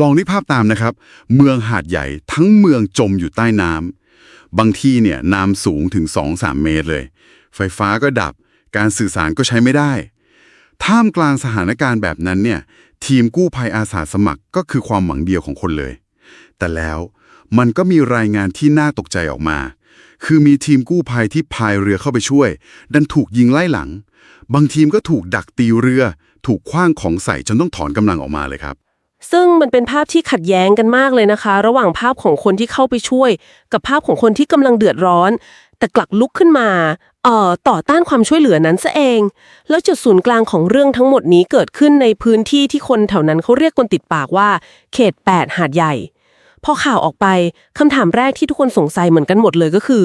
ลองนึกภาพตามนะครับ เมืองหาดใหญ่ทั้งเมืองจมอยู่ใต้น้ำบางที่เนี่ยน้ำสูงถึง 2-3 เมตรเลย ไฟฟ้าก็ดับ การสื่อสารก็ใช้ไม่ได้ ท่ามกลางสถานการณ์แบบนั้นเนี่ยทีมกู้ภัยอาสาสมัครก็คือความหวังเดียวของคนเลย แต่แล้วมันก็มีรายงานที่น่าตกใจออกมา คือมีทีมกู้ภัยที่พายเรือเข้าไปช่วย ดันถูกยิงไล่หลัง บางทีมก็ถูกดักตีเรือ ถูกคว้างของใส่จนต้องถอนกำลังออกมาเลยครับ ซึ่งมันเป็นภาพที่ขัดแย้งกันมากเลยนะคะ ระหว่างภาพของคนที่เข้าไปช่วย กับภาพของคนที่กำลังเดือดร้อน แต่กลับลุกขึ้นมาเอ่อต่อต้านความช่วยเหลือนั้นซะเอง แล้วจุดศูนย์กลางของเรื่องทั้งหมดนี้เกิดขึ้นในพื้นที่ที่คนแถวนั้นเขาเรียกกันติดปากว่า เขต 8 หาดใหญ่ พอข่าวออกไปคำถามแรกที่ทุกคนสงสัยเหมือนกันหมดเลยก็คือ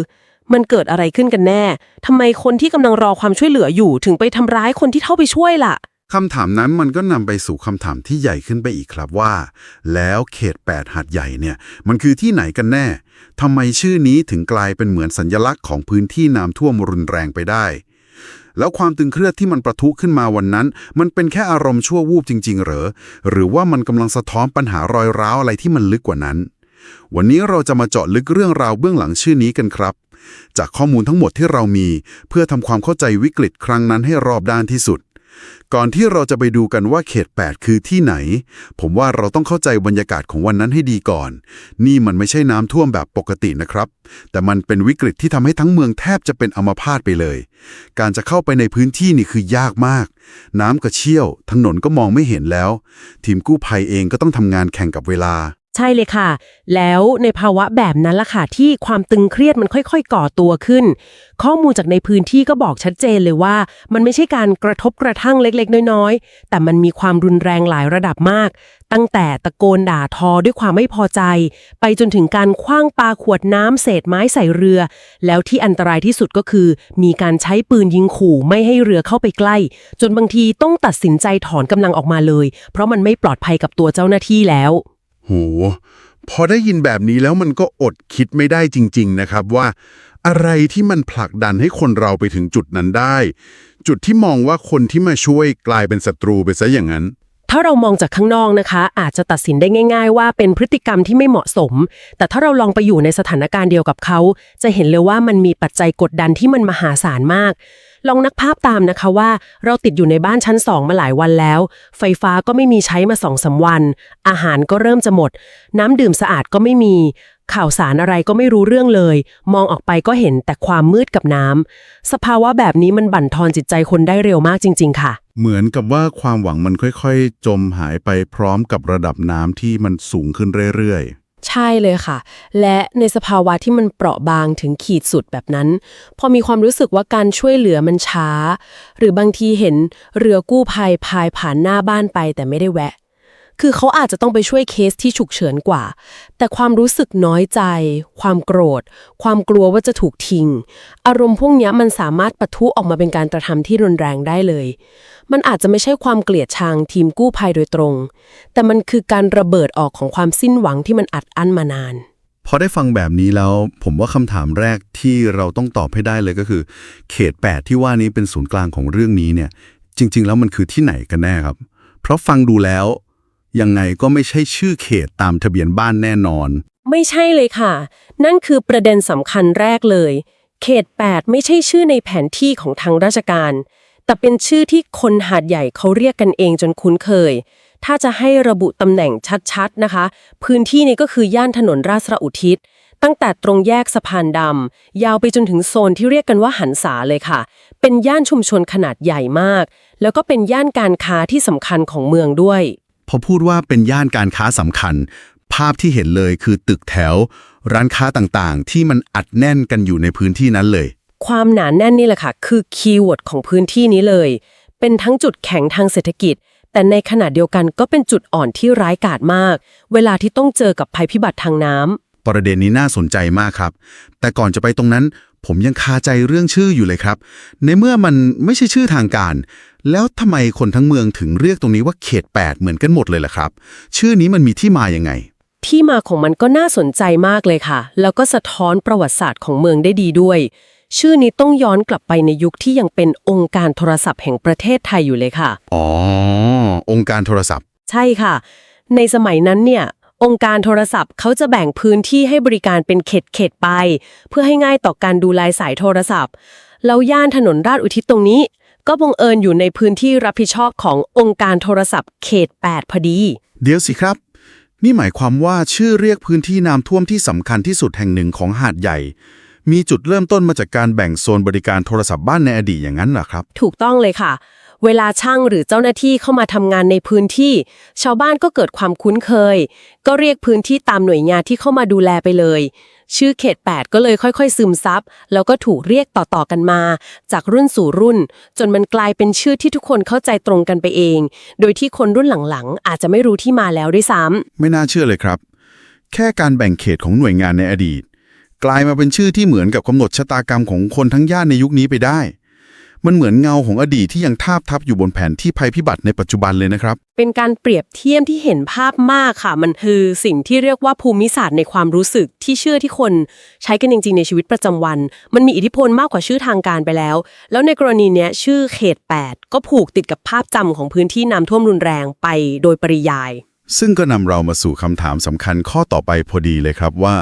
มันเกิดอะไรขึ้นกันแน่ทำไมคนที่กำลังรอความช่วยเหลืออยู่ ถึงไปทำร้ายคนที่เข้าไปช่วยล่ะ คำถามนั้นมันก็นำไปสู่คำถามที่ใหญ่ขึ้นไปอีกครับว่า แล้วเขต 8 หาดใหญ่เนี่ย มันคือที่ไหนกันแน่ทำไมชื่อนี้ถึงกลายเป็นเหมือนสัญลักษณ์ของพื้นที่น้ำท่วมรุนแรงไปได้ แล้วความตึงเครียดที่มันประทุขึ้นมาวันนั้น มันเป็นแค่อารมณ์ชั่ววูบจริง ๆ เหรอ หรือว่ามันกำลังสะท้อนปัญหารอยร้าวอะไรที่มันลึกกว่านั้น วันนี้เราจะมาเจาะลึกเรื่องราวเบื้องหลังชื่อนี้กันครับ จากข้อมูลทั้งหมดที่เรามี เพื่อทำความเข้าใจวิกฤตครั้งนั้นให้รอบด้านที่สุด ก่อนที่เราจะไปดูกันว่าเขต 8 คือที่ไหน ผมว่าเราต้องเข้าใจบรรยากาศของวันนั้นให้ดีก่อน นี่มันไม่ใช่น้ำท่วมแบบปกตินะครับ แต่มันเป็นวิกฤตที่ทำให้ทั้งเมืองแทบจะเป็นอัมพาตไปเลย การจะเข้าไปในพื้นที่นี่คือยากมาก น้ำก็เชี่ยว ถนนก็มองไม่เห็นแล้ว ทีมกู้ภัยเองก็ต้องทำงานแข่งกับเวลา ใช่เลยค่ะ แล้วในภาวะแบบนั้นล่ะค่ะที่ความตึงเครียดมันค่อย ๆ ก่อตัวขึ้น ข้อมูลจากในพื้นที่ก็บอกชัดเจนเลยว่า มันไม่ใช่การกระทบกระทั่งเล็กๆ น้อยๆ แต่มันมีความรุนแรงหลายระดับมาก ตั้งแต่ตะโกนด่าทอด้วยความไม่พอใจ ไปจนถึงการคว้างปลาขวดน้ำเศษไม้ใส่เรือ แล้วที่อันตรายที่สุดก็คือ มีการใช้ปืนยิงขู่ไม่ให้เรือเข้าไปใกล้ จนบางทีต้องตัดสินใจถอนกำลังออกมาเลย เพราะมันไม่ปลอดภัยกับตัวเจ้าหน้าที่แล้ว โห พอได้ยินแบบนี้แล้วมันก็อดคิดไม่ได้จริง ๆ นะครับว่า อะไรที่มันผลักดันให้คนเราไปถึงจุดนั้นได้ จุดที่มองว่าคนที่มาช่วยกลายเป็นศัตรูไปซะอย่างนั้น ถ้าเรามองจากข้างนอกนะคะ อาจจะตัดสินได้ง่าย ๆ ว่าเป็นพฤติกรรมที่ไม่เหมาะสม แต่ถ้าเราลองไปอยู่ในสถานการณ์เดียวกับเขา จะเห็นเลยว่ามันมีปัจจัยกดดันที่มันมหาศาลมาก ลองนักภาพตามนะคะว่า เราติดอยู่ในบ้านชั้นสองมาหลายวันแล้ว ไฟฟ้าก็ไม่มีใช้มาสองสาวัน อาหารก็เริ่มจะหมด น้ำดื่มสะอาดก็ไม่มีข่าวสารอะไรก็ไม่รู้เรื่องเลย มองออกไปก็เห็นแต่ความมืดกับน้ำสภาวะแบบนี้มันบั่นทอนจิตใจคนได้เร็วมากจริง ๆ ค่ะ เหมือนกับว่าความหวังมันค่อยๆ จมหายไปพร้อมกับระดับน้ำที่มันสูงขึ้นเรื่อยๆ ใช่เลยค่ะ และในสภาวะที่มันเปราะบางถึงขีดสุดแบบนั้น พอมีความรู้สึกว่าการช่วยเหลือมันช้า หรือบางทีเห็นเรือกู้ภัยพายผ่านหน้าบ้านไปแต่ไม่ได้แวะ คือเขาอาจจะต้องไปช่วยเคสที่ฉุกเฉินกว่า แต่ความรู้สึกน้อยใจ ความโกรธ ความกลัวว่าจะถูกทิ้ง อารมณ์พวกนี้มันสามารถปะทุออกมาเป็นการกระทำที่รุนแรงได้เลย มันอาจจะไม่ใช่ความเกลียดชังทีมกู้ภัยโดยตรง แต่มันคือการระเบิดออกของความสิ้นหวังที่มันอัดอั้นมานานพอได้ฟังแบบนี้แล้วผมว่าคำถามแรกที่เราต้องตอบให้ได้เลยก็คือ เขต 8 ที่ว่านี้เป็นศูนย์กลางของเรื่องนี้เนี่ย จริง ๆ แล้วมันคือที่ไหนกันแน่ครับ เพราะฟังดูแล้ว ยังไงก็ไม่ใช่ชื่อเขตตามทะเบียนบ้านแน่นอน ไม่ใช่เลยค่ะ นั่นคือประเด็นสำคัญแรกเลย เขต 8 ไม่ใช่ชื่อในแผนที่ของทางราชการ แต่เป็นชื่อที่คนหาดใหญ่เขาเรียกกันเองจนคุ้นเคย ถ้าจะให้ระบุตำแหน่งชัดๆนะคะ พื้นที่นี้ก็คือย่านถนนราชอุทิศตั้งแต่ตรงแยกสะพานดำยาวไปจนถึงโซนที่เรียกกันว่าหันษาเลยค่ะ เป็นย่านชุมชนขนาดใหญ่มาก แล้วก็เป็นย่านการค้าที่สำคัญของเมืองด้วย พอพูดว่าเป็นย่านการค้าสำคัญ ภาพที่เห็นเลยคือตึกแถว ร้านค้าต่างๆ ที่มันอัดแน่นกันอยู่ในพื้นที่นั้นเลย ความหนาแน่นนี่แหละค่ะ คือคีย์เวิร์ดของพื้นที่นี้เลย เป็นทั้งจุดแข็งทางเศรษฐกิจ แต่ในขณะเดียวกันก็เป็นจุดอ่อนที่ร้ายกาจมาก เวลาที่ต้องเจอกับภัยพิบัติทางน้ำประเด็นนี้น่าสนใจมากครับ แต่ก่อนจะไปตรงนั้น ผมยังคาใจเรื่องชื่ออยู่เลยครับ ในเมื่อมันไม่ใช่ชื่อทางการ แล้วทำไมคนทั้งเมืองถึงเรียกตรงนี้ว่าเขต 8 เหมือนกันหมดเลยล่ะครับ ชื่อนี้มันมีที่มายังไง ที่มาของมันก็น่าสนใจมากเลยค่ะ แล้วก็สะท้อนประวัติศาสตร์ของเมืองได้ดีด้วย ชื่อนี้ต้องย้อนกลับไปในยุคที่ยังเป็นองค์การโทรศัพท์แห่งประเทศไทยอยู่เลยค่ะ อ๋อ องค์การโทรศัพท์ ใช่ค่ะ ในสมัยนั้นเนี่ยองค์การโทรศัพท์เขาจะแบ่งพื้นที่ให้บริการเป็นเขตเขตๆไป เพื่อให้ง่ายต่อการดูลายสายโทรศัพท์แล้วย่านถนนราชอุทิศตรงนี้ ก็บังเอิญอยู่ในพื้นที่รับผิดชอบขององค์การโทรศัพท์เขต 8 พอดี เดี๋ยวสิครับ นี่หมายความว่าชื่อเรียกพื้นที่น้ำท่วมที่สำคัญที่สุดแห่งหนึ่งของหาดใหญ่ มีจุดเริ่มต้นมาจากการแบ่งโซนบริการโทรศัพท์บ้านในอดีตอย่างนั้นเหรอครับ ถูกต้องเลยค่ะ เวลาช่างหรือเจ้าหน้าที่เข้ามาทำงานในพื้นที่ ชาวบ้านก็เกิดความคุ้นเคย ก็เรียกพื้นที่ตามหน่วยงานที่เข้ามาดูแลไปเลย ชื่อเขต 8 ก็เลยค่อยๆ ซึมซับ แล้วก็ถูกเรียกต่อๆกันมา จากรุ่นสู่รุ่น จนมันกลายเป็นชื่อที่ทุกคนเข้าใจตรงกันไปเอง โดยที่คนรุ่นหลังๆ อาจจะไม่รู้ที่มาแล้วด้วยซ้ำไม่น่าเชื่อเลยครับ แค่การแบ่งเขตของหน่วยงานในอดีต กลายมาเป็นชื่อที่เหมือนกับกำหนดชะตากรรมของคนทั้งย่านในยุคนี้ไปได้ มันเหมือนเงาของอดีตที่ยังทาบทับอยู่บนแผนที่ภัยพิบัติในปัจจุบันเลยนะครับ เป็นการเปรียบเทียบที่เห็นภาพมากค่ะ มันคือสิ่งที่เรียกว่าภูมิศาสตร์ในความรู้สึกที่เชื่อที่คนใช้กันจริงๆในชีวิตประจำวัน มันมีอิทธิพลมากกว่าชื่อทางการไปแล้ว แล้วในกรณีเนี้ยชื่อเขต 8 ก็ผูกติดกับภาพจำของพื้นที่น้ำท่วมรุนแรงไปโดยปริยาย ซึ่งก็นำเรามาสู่คำถามสำคัญข้อต่อไปพอดีเลยครับว่า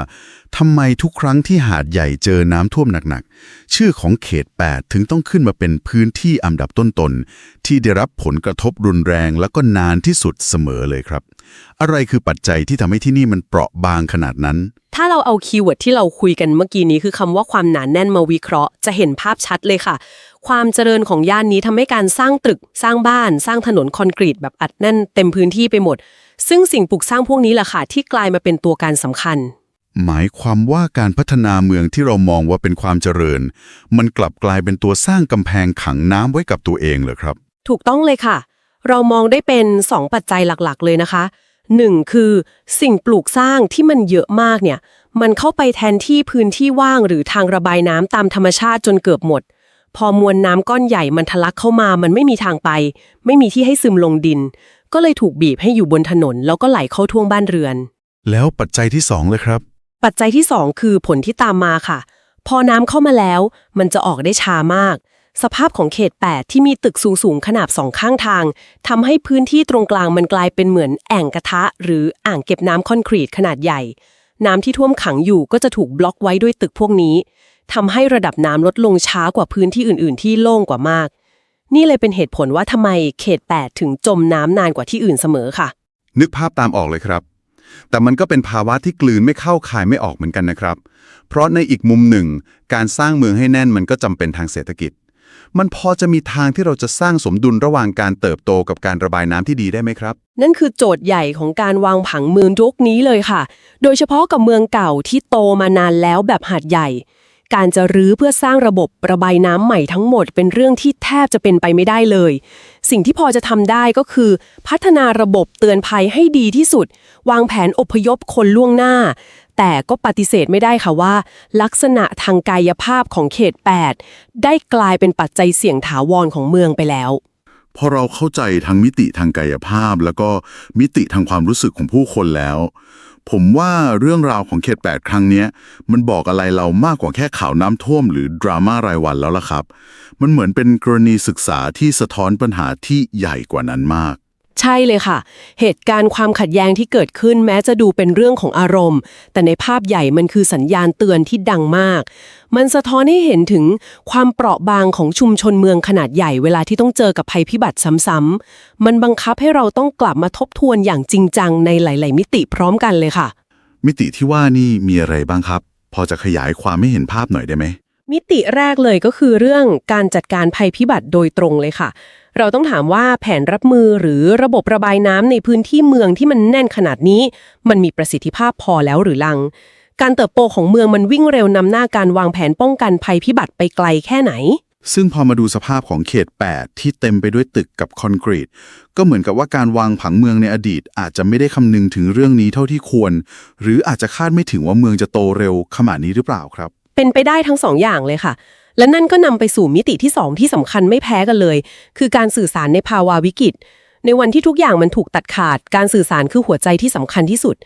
ทำไมทุกครั้งที่หาดใหญ่เจอน้ำท่วมหนักๆ ชื่อของเขต 8 ถึงต้องขึ้นมาเป็นพื้นที่อันดับต้นๆ ที่ได้รับผลกระทบรุนแรงแล้วก็นานที่สุดเสมอเลยครับ อะไรคือปัจจัยที่ทำให้ที่นี่มันเปราะบางขนาดนั้น ถ้าเราเอาคีย์เวิร์ดที่เราคุยกันเมื่อกี้นี้คือคำว่าความหนานแน่นมาวิเคราะห์ จะเห็นภาพชัดเลยค่ะ ความเจริญของย่านนี้ทำให้การสร้างตึก สร้างบ้าน สร้างถนนคอนกรีตแบบอัดแน่นเต็มพื้นที่ไปหมด ซึ่งสิ่งปลูกสร้างพวกนี้แหละค่ะที่กลายมาเป็นตัวการสำคัญ หมายความว่าการพัฒนาเมืองที่เรามองว่าเป็นความเจริญ มันกลับกลายเป็นตัวสร้างกำแพงขังน้ำไว้กับตัวเองเหรอครับ ถูกต้องเลยค่ะ เรามองได้เป็น2ปัจจัยหลักๆ เลยนะคะ 1. คือ สิ่งปลูกสร้างที่มันเยอะมากเนี่ย มันเข้าไปแทนที่พื้นที่ว่างหรือทางระบายน้ำตามธรรมชาติจนเกือบหมด พอมวลน้ำก้อนใหญ่มันทะลักเข้ามา มันไม่มีทางไป ไม่มีที่ให้ซึมลงดิน ก็เลยถูกบีบให้อยู่บนถนน แล้วก็ไหลเข้าท่วงบ้านเรือน แล้วปัจจัยที่สองเลยครับ ปัจจัยที่ 2 คือผลที่ตามมาค่ะ พอน้ำเข้ามาแล้ว มันจะออกได้ช้ามาก สภาพของเขต 8 ที่มีตึกสูงๆ ขนาบสองข้างทางทำให้พื้นที่ตรงกลางมันกลายเป็นเหมือนแอ่งกระทะ หรืออ่างเก็บน้ำคอนกรีตขนาดใหญ่ น้ำที่ท่วมขังอยู่ก็จะถูกบล็อกไว้ด้วยตึกพวกนี้ทำให้ระดับน้ำลดลงช้ากว่าพื้นที่อื่น ๆ ที่โล่งกว่ามาก นี่เลยเป็นเหตุผลว่าทำไมเขต 8 ถึงจมน้ำนานกว่าที่อื่นเสมอค่ะ นึกภาพตามออกเลยครับ แต่มันก็เป็นภาวะที่กลืนไม่เข้าคายไม่ออกเหมือนกันนะครับ เพราะในอีกมุมหนึ่ง การสร้างเมืองให้แน่นมันก็จำเป็นทางเศรษฐกิจ มันพอจะมีทางที่เราจะสร้างสมดุลระหว่างการเติบโตกับการระบายน้ำที่ดีได้ไหมครับ นั่นคือโจทย์ใหญ่ของการวางผังเมืองยุคนี้เลยค่ะ โดยเฉพาะกับเมืองเก่าที่โตมานานแล้วแบบหาดใหญ่ การจะรื้อเพื่อสร้างระบบระบายน้ำใหม่ทั้งหมด เป็นเรื่องที่แทบจะเป็นไปไม่ได้เลย สิ่งที่พอจะทำได้ก็คือ พัฒนาระบบเตือนภัยให้ดีที่สุด วางแผนอพยพคนล่วงหน้า แต่ก็ปฏิเสธไม่ได้ค่ะว่า ลักษณะทางกายภาพของเขต 8 ได้กลายเป็นปัจจัยเสี่ยงถาวรของเมืองไปแล้ว พอเราเข้าใจทั้งมิติทางกายภาพ แล้วก็มิติทางความรู้สึกของผู้คนแล้ว ผมว่าเรื่องราวของเขต 8 ครั้งนี้มันบอกอะไรเรามากกว่าแค่ข่าวน้ำท่วมหรือดราม่ารายวันแล้วล่ะครับ มันเหมือนเป็นกรณีศึกษาที่สะท้อนปัญหาที่ใหญ่กว่านั้นมาก ใช่เลยค่ะ เหตุการณ์ความขัดแย้งที่เกิดขึ้นแม้จะดูเป็นเรื่องของอารมณ์ แต่ในภาพใหญ่มันคือสัญญาณเตือนที่ดังมาก มันสะท้อนให้เห็นถึงความเปราะบางของชุมชนเมืองขนาดใหญ่เวลาที่ต้องเจอกับภัยพิบัติซ้ำๆ มันบังคับให้เราต้องกลับมาทบทวนอย่างจริงจังในหลาย ๆ มิติพร้อมกันเลยค่ะ มิติที่ว่านี่มีอะไรบ้างครับ พอจะขยายความให้เห็นภาพหน่อยได้ไหม มิติแรกเลยก็คือเรื่องการจัดการภัยพิบัติโดยตรงเลยค่ะ เราต้องถามว่าแผนรับมือหรือระบบระบายน้ำในพื้นที่เมืองที่มันแน่นขนาดนี้ มันมีประสิทธิภาพพอแล้วหรือลัง การเติบโตของเมืองมันวิ่งเร็วนำหน้าการวางแผนป้องกันภัยพิบัติไปไกลแค่ไหน ซึ่งพอมาดูสภาพของเขต 8 ที่เต็มไปด้วยตึกกับคอนกรีต ก็เหมือนกับว่าการวางผังเมืองในอดีต อาจจะไม่ได้คำนึงถึงเรื่องนี้เท่าที่ควร หรืออาจจะคาดไม่ถึงว่าเมืองจะโตเร็วขนาดนี้หรือเปล่าครับ เป็นไปได้ทั้งสองอย่างเลยค่ะ และนั่นก็นำไปสู่มิติที่สองที่สำคัญไม่แพ้กันเลย คือการสื่อสารในภาวะวิกฤต ในวันที่ทุกอย่างมันถูกตัดขาด การสื่อสารคือหัวใจที่สำคัญที่สุด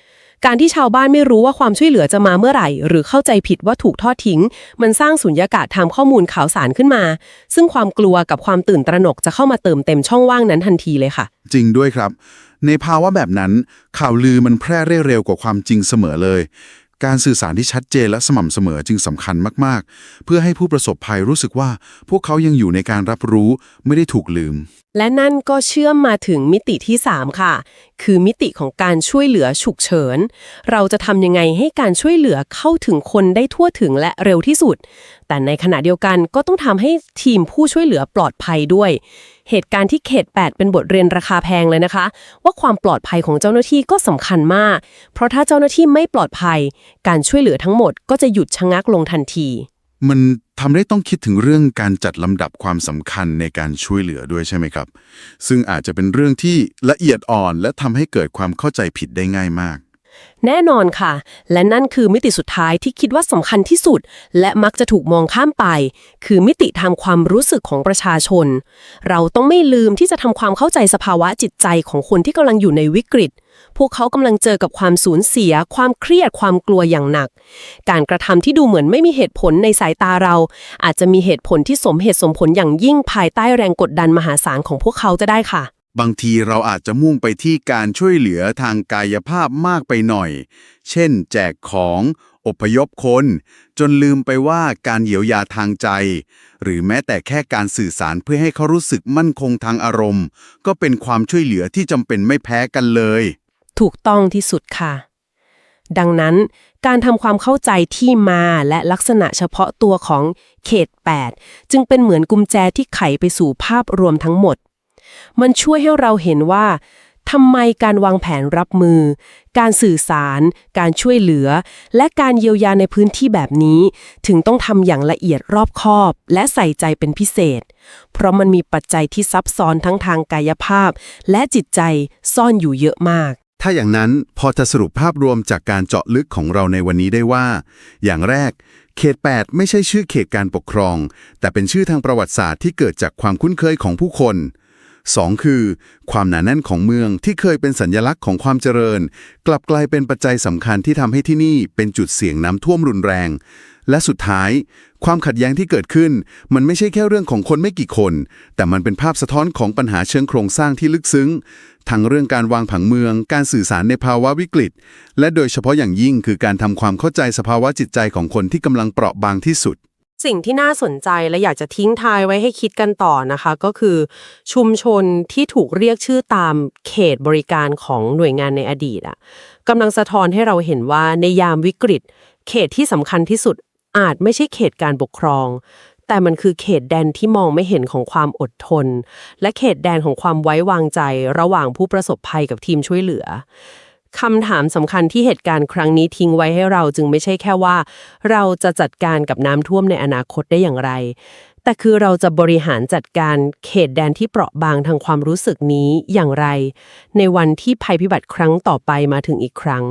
การที่ชาวบ้านไม่รู้ว่าความช่วยเหลือจะมาเมื่อไหร่ หรือเข้าใจผิดว่าถูกทอดทิ้ง มันสร้างสุญญากาศทางข้อมูลข่าวสารขึ้นมา ซึ่งความกลัวกับความตื่นตระหนกจะเข้ามาเติมเต็มช่องว่างนั้นทันทีเลยค่ะ จริงด้วยครับ ในภาวะแบบนั้น ข่าวลือมันแพร่เร็วกว่าความจริงเสมอเลย การสื่อสารที่ชัดเจนและสม่ำเสมอจึงสำคัญมาก ๆ เพื่อให้ผู้ประสบภัยรู้สึกว่า พวกเขายังอยู่ในการรับรู้ไม่ได้ถูกลืม และนั่นก็เชื่อมมาถึงมิติที่ 3 ค่ะคือมิติของการช่วยเหลือฉุกเฉิน เราจะทำยังไงให้การช่วยเหลือเข้าถึงคนได้ทั่วถึงและเร็วที่สุด แต่ในขณะเดียวกันก็ต้องทำให้ทีมผู้ช่วยเหลือปลอดภัยด้วย เหตุการณ์ที่เขต 8 เป็นบทเรียนราคาแพงเลยนะคะ ว่าความปลอดภัยของเจ้าหน้าที่ก็สำคัญมาก เพราะถ้าเจ้าหน้าที่ไม่ปลอดภัย การช่วยเหลือทั้งหมดก็จะหยุดชะงักลงทันที มัน ทำให้ต้องคิดถึงเรื่องการจัดลำดับความสำคัญในการช่วยเหลือด้วยใช่ไหมครับ ซึ่งอาจจะเป็นเรื่องที่ละเอียดอ่อน และทำให้เกิดความเข้าใจผิดได้ง่ายมาก แน่นอนค่ะ และนั่นคือมิติสุดท้ายที่คิดว่าสำคัญที่สุด และมักจะถูกมองข้ามไป คือมิติทางความรู้สึกของประชาชน เราต้องไม่ลืมที่จะทำความเข้าใจสภาวะจิตใจของคนที่กำลังอยู่ในวิกฤต พวกเขากำลังเจอกับความสูญเสีย ความเครียดความกลัวอย่างหนัก การกระทำที่ดูเหมือนไม่มีเหตุผลในสายตาเรา อาจจะมีเหตุผลที่สมเหตุสมผลอย่างยิ่งภายใต้แรงกดดันมหาศาลของพวกเขาจะได้ค่ะ บางทีเราอาจจะมุ่งไปที่การช่วยเหลือทางกายภาพมากไปหน่อย เช่น แจกของอพยพคน จนลืมไปว่าการเยียวยาทางใจ หรือแม้แต่แค่การสื่อสารเพื่อให้เขารู้สึกมั่นคงทางอารมณ์ ก็เป็นความช่วยเหลือที่จำเป็นไม่แพ้กันเลย ถูกต้องที่สุดค่ะ ดังนั้นการทำความเข้าใจที่มาและลักษณะเฉพาะตัวของเขต 8 จึงเป็นเหมือนกุญแจที่ไขไปสู่ภาพรวมทั้งหมด มันช่วยให้เราเห็นว่าทำไมการวางแผนรับมือ การสื่อสาร การช่วยเหลือ และการเยียวยาในพื้นที่แบบนี้ ถึงต้องทำอย่างละเอียดรอบคอบ และใส่ใจเป็นพิเศษ เพราะมันมีปัจจัยที่ซับซ้อนทั้งทางกายภาพ และจิตใจซ่อนอยู่เยอะมาก ถ้าอย่างนั้นพอจะสรุปภาพรวมจากการเจาะลึกของเราในวันนี้ได้ว่า อย่างแรก เขต 8 ไม่ใช่ชื่อเขตการปกครอง แต่เป็นชื่อทางประวัติศาสตร์ที่เกิดจากความคุ้นเคยของผู้คน 2. คือ ความหนาแน่นของเมืองที่เคยเป็นสัญญลักษณ์ของความเจริญ กลับกลายเป็นปัจจัยสำคัญที่ทำให้ที่นี่เป็นจุดเสี่ยงน้ำท่วมรุนแรง และสุดท้าย ความขัดแย้งที่เกิดขึ้น มันไม่ใช่แค่เรื่องของคนไม่กี่คน แต่มันเป็นภาพสะท้อนของปัญหาเชิงโครงสร้างที่ลึกซึ้ง ทั้งเรื่องการวางผังเมือง การสื่อสารในภาวะวิกฤต และโดยเฉพาะอย่างยิ่งคือการทำความเข้าใจสภาวะจิตใจของคนที่กำลังเปราะบางที่สุดสิ่งที่น่าสนใจและอยากจะทิ้งท้ายไว้ให้คิดกันต่อนะคะ ก็คือชุมชนที่ถูกเรียกชื่อตามเขตบริการของหน่วยงานในอดีตอะกำลังสะท้อนให้เราเห็นว่าในยามวิกฤต เขตที่สำคัญที่สุด อาจไม่ใช่เขตการปกครอง แต่มันคือเขตแดนที่มองไม่เห็นของความอดทน และเขตแดนของความไว้วางใจ ระหว่างผู้ประสบภัยกับทีมช่วยเหลือคำถามสำคัญที่เหตุการณ์ครั้งนี้ทิ้งไว้ให้เราจึงไม่ใช่แค่ว่า เราจะจัดการกับน้ำท่วมในอนาคตได้อย่างไร แต่คือเราจะบริหารจัดการเขตแดนที่เปราะบางทางความรู้สึกนี้อย่างไร ในวันที่ภัยพิบัติครั้งต่อไปมาถึงอีกครั้ง